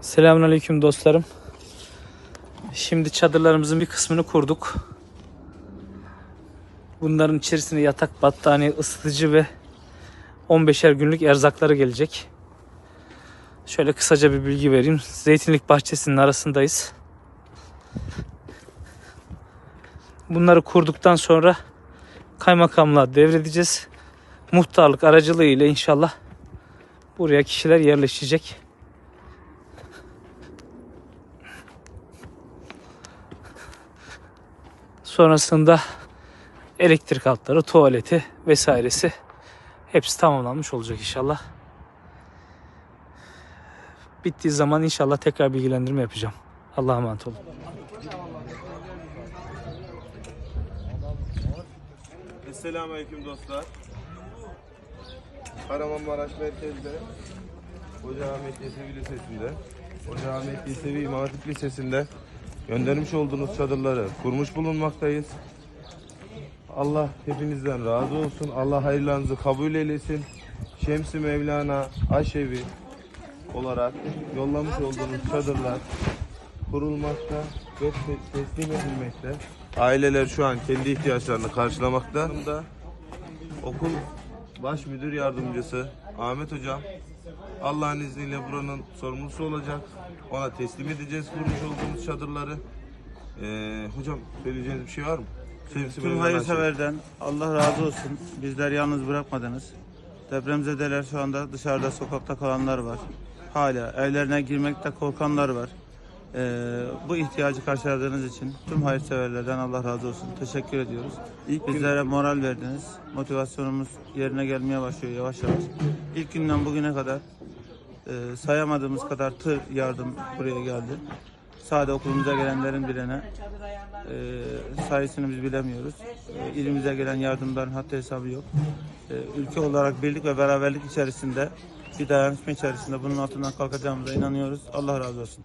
Selamünaleyküm dostlarım. Şimdi çadırlarımızın bir kısmını kurduk. Bunların içerisine yatak, battaniye, ısıtıcı ve 15'er günlük erzakları gelecek. Şöyle kısaca bir bilgi vereyim. Zeytinlik bahçesinin arasındayız. Bunları kurduktan sonra kaymakamlığa devredeceğiz. Muhtarlık aracılığıyla inşallah buraya kişiler yerleşecek. Sonrasında elektrik altları, tuvaleti vesairesi hepsi tamamlanmış olacak inşallah. Bittiği zaman inşallah tekrar bilgilendirme yapacağım. Allah'a emanet olun. Esselamu Aleyküm dostlar. Kahramanmaraş merkezde Hoca Ahmet Yesevi Lisesi'nde Hoca Ahmet Yesevi İmam Hatip Lisesi'nde göndermiş olduğunuz çadırları kurmuş bulunmaktayız. Allah hepinizden razı olsun. Allah hayırlarınızı kabul eylesin. Şems-i Mevlana Aşevi olarak yollamış olduğunuz çadırlar kurulmakta ve te- teslim edilmekte. Aileler şu an kendi ihtiyaçlarını karşılamakta. Okul baş müdür yardımcısı Ahmet hocam Allah'ın izniyle buranın sorumlusu olacak. Ona teslim edeceğiz kurmuş olduğumuz çadırları. Ee, hocam söyleyeceğiniz bir şey var mı? Şemsi Tüm hayırseverden Allah razı olsun. Bizler yalnız bırakmadınız. Depremzedeler şu anda dışarıda sokakta kalanlar var. Hala evlerine girmekte korkanlar var. Ee, bu ihtiyacı karşıladığınız için tüm hayırseverlerden Allah razı olsun. Teşekkür ediyoruz. İlk gün- Bizlere moral verdiniz. Motivasyonumuz yerine gelmeye başlıyor yavaş yavaş. İlk günden bugüne kadar e, sayamadığımız kadar tır yardım buraya geldi. Sade okulumuza gelenlerin bilene e, sayısını biz bilemiyoruz. E, ilimize gelen yardımların hatta hesabı yok. E, ülke olarak birlik ve beraberlik içerisinde bir dayanışma içerisinde bunun altından kalkacağımıza inanıyoruz. Allah razı olsun.